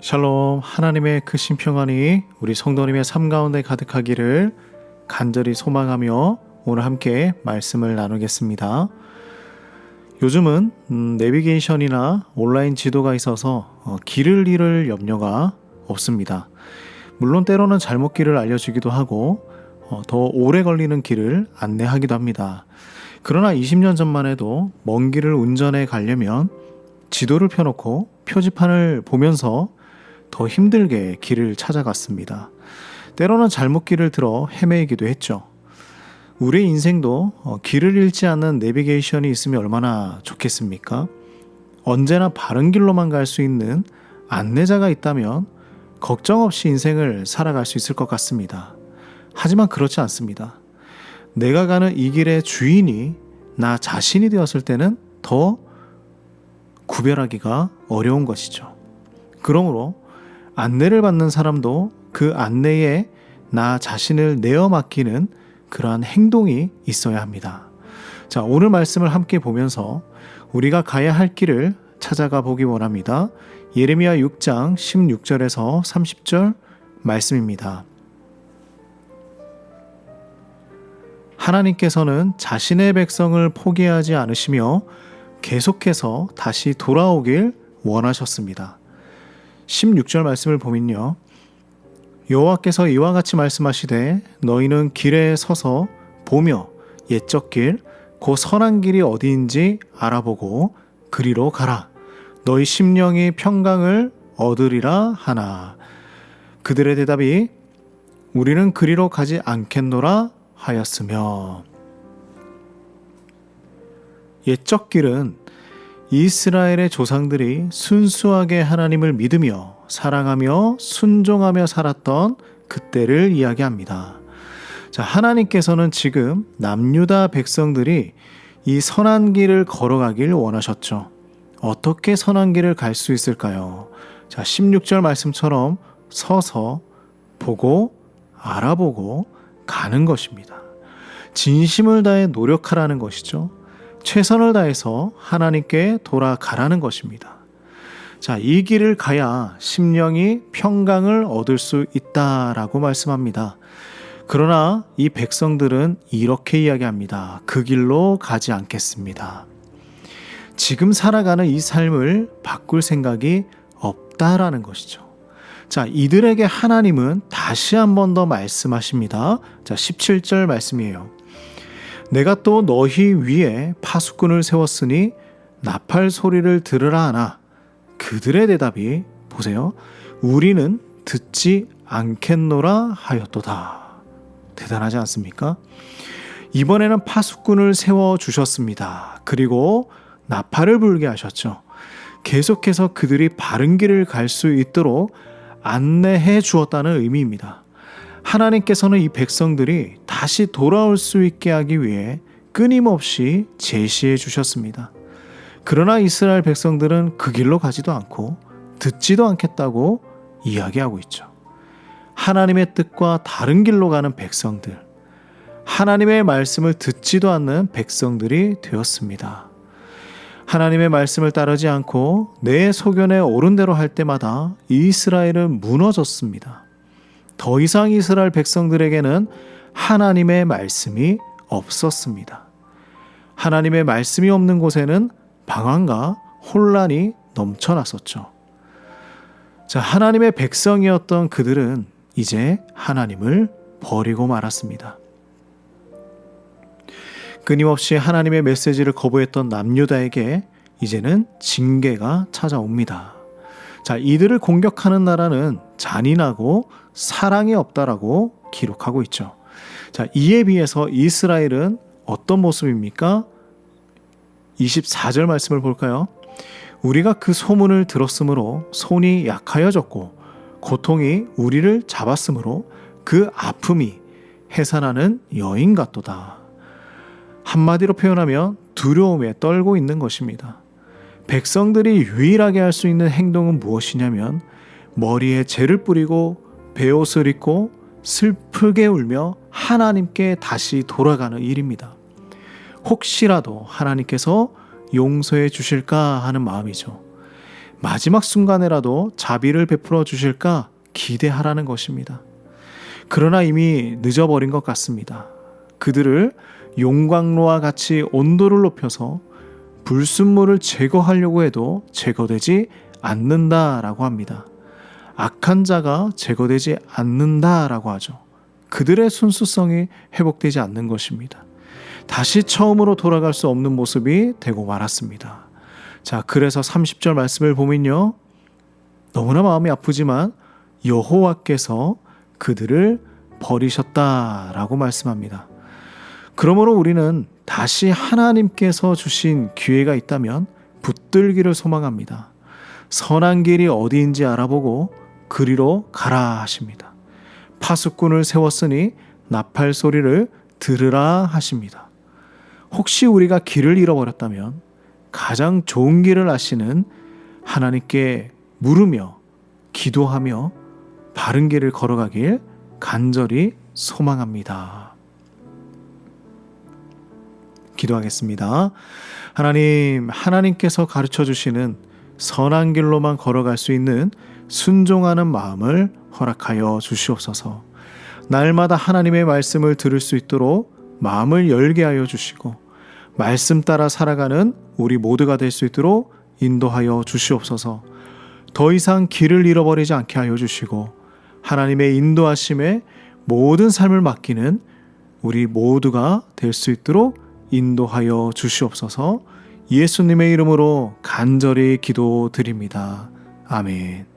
샬롬 하나님의 크신 평안이 우리 성도님의 삶 가운데 가득하기를 간절히 소망하며 오늘 함께 말씀을 나누겠습니다. 요즘은 음, 내비게이션이나 온라인 지도가 있어서 어, 길을 잃을 염려가 없습니다. 물론 때로는 잘못 길을 알려주기도 하고 어, 더 오래 걸리는 길을 안내하기도 합니다. 그러나 20년 전만 해도 먼 길을 운전해 가려면 지도를 펴놓고 표지판을 보면서 더 힘들게 길을 찾아갔습니다. 때로는 잘못 길을 들어 헤매기도 했죠. 우리 인생도 어, 길을 잃지 않는 내비게이션이 있으면 얼마나 좋겠습니까? 언제나 바른 길로만 갈 수 있는 안내자가 있다면 걱정 없이 인생을 살아갈 수 있을 것 같습니다. 하지만 그렇지 않습니다. 내가 가는 이 길의 주인이 나 자신이 되었을 때는 더 구별하기가 어려운 것이죠. 그러므로 안내를 받는 사람도 그 안내에 나 자신을 내어 맡기는 그러한 행동이 있어야 합니다. 자, 오늘 말씀을 함께 보면서 우리가 가야 할 길을 찾아가 보기 원합니다. 예레미야 6장 16절에서 30절 말씀입니다. 하나님께서는 자신의 백성을 포기하지 않으시며 계속해서 다시 돌아오길 원하셨습니다. 16절 말씀을 보면요. 여호와께서 이와 같이 말씀하시되 너희는 길에 서서 보며 옛적 길, 그 선한 길이 어디인지 알아보고 그리로 가라. 너희 심령이 평강을 얻으리라 하나. 그들의 대답이 우리는 그리로 가지 않겠노라 하였으며 옛적 길은 이스라엘의 조상들이 순수하게 하나님을 믿으며 사랑하며 순종하며 살았던 그때를 이야기합니다. 자, 하나님께서는 지금 남유다 백성들이 이 선한 길을 걸어가길 원하셨죠. 어떻게 선한 길을 갈 수 있을까요? 자, 16절 말씀처럼 서서 보고 알아보고 가는 것입니다. 진심을 다해 노력하라는 것이죠. 최선을 다해서 하나님께 돌아가라는 것입니다. 자, 이 길을 가야 심령이 평강을 얻을 수 있다라고 말씀합니다. 그러나 이 백성들은 이렇게 이야기합니다. 그 길로 가지 않겠습니다. 지금 살아가는 이 삶을 바꿀 생각이 없다라는 것이죠. 자, 이들에게 하나님은 다시 한 번 더 말씀하십니다. 자, 17절 말씀이에요. 내가 또 너희 위에 파수꾼을 세웠으니 나팔 소리를 들으라 하나 그들의 대답이 보세요. 우리는 듣지 않겠노라 하였도다. 대단하지 않습니까? 이번에는 파수꾼을 세워 주셨습니다. 그리고 나팔을 불게 하셨죠. 계속해서 그들이 바른 길을 갈 수 있도록 안내해 주었다는 의미입니다. 하나님께서는 이 백성들이 다시 돌아올 수 있게 하기 위해 끊임없이 제시해 주셨습니다. 그러나 이스라엘 백성들은 그 길로 가지도 않고 듣지도 않겠다고 이야기하고 있죠. 하나님의 뜻과 다른 길로 가는 백성들, 하나님의 말씀을 듣지도 않는 백성들이 되었습니다. 하나님의 말씀을 따르지 않고 내 소견에 옳은 대로 할 때마다 이스라엘은 무너졌습니다. 더 이상 이스라엘 백성들에게는 하나님의 말씀이 없었습니다. 하나님의 말씀이 없는 곳에는 방황과 혼란이 넘쳐났었죠. 자, 하나님의 백성이었던 그들은 이제 하나님을 버리고 말았습니다. 끊임없이 하나님의 메시지를 거부했던 남유다에게 이제는 징계가 찾아옵니다. 자, 이들을 공격하는 나라는 잔인하고 사랑이 없다라고 기록하고 있죠. 자, 이에 비해서 이스라엘은 어떤 모습입니까? 24절 말씀을 볼까요? 우리가 그 소문을 들었으므로 손이 약하여졌고 고통이 우리를 잡았으므로 그 아픔이 해산하는 여인 같도다. 한마디로 표현하면 두려움에 떨고 있는 것입니다. 백성들이 유일하게 할 수 있는 행동은 무엇이냐면 머리에 재를 뿌리고 베옷을 입고 슬프게 울며 하나님께 다시 돌아가는 일입니다. 혹시라도 하나님께서 용서해 주실까 하는 마음이죠. 마지막 순간에라도 자비를 베풀어 주실까 기대하라는 것입니다. 그러나 이미 늦어버린 것 같습니다. 그들을 용광로와 같이 온도를 높여서 불순물을 제거하려고 해도 제거되지 않는다라고 합니다. 악한 자가 제거되지 않는다라고 하죠. 그들의 순수성이 회복되지 않는 것입니다. 다시 처음으로 돌아갈 수 없는 모습이 되고 말았습니다. 자, 그래서 30절 말씀을 보면요. 너무나 마음이 아프지만 여호와께서 그들을 버리셨다라고 말씀합니다. 그러므로 우리는 다시 하나님께서 주신 기회가 있다면 붙들기를 소망합니다. 선한 길이 어디인지 알아보고 그리로 가라 하십니다. 파수꾼을 세웠으니 나팔 소리를 들으라 하십니다. 혹시 우리가 길을 잃어버렸다면 가장 좋은 길을 아시는 하나님께 물으며 기도하며 바른 길을 걸어가길 간절히 소망합니다. 기도하겠습니다. 하나님, 하나님께서 가르쳐 주시는 선한 길로만 걸어갈 수 있는 순종하는 마음을 허락하여 주시옵소서. 날마다 하나님의 말씀을 들을 수 있도록 마음을 열게 하여 주시고 말씀 따라 살아가는 우리 모두가 될 수 있도록 인도하여 주시옵소서. 더 이상 길을 잃어버리지 않게 하여 주시고 하나님의 인도하심에 모든 삶을 맡기는 우리 모두가 될 수 있도록 인도하여 주시옵소서. 예수님의 이름으로 간절히 기도드립니다. 아멘.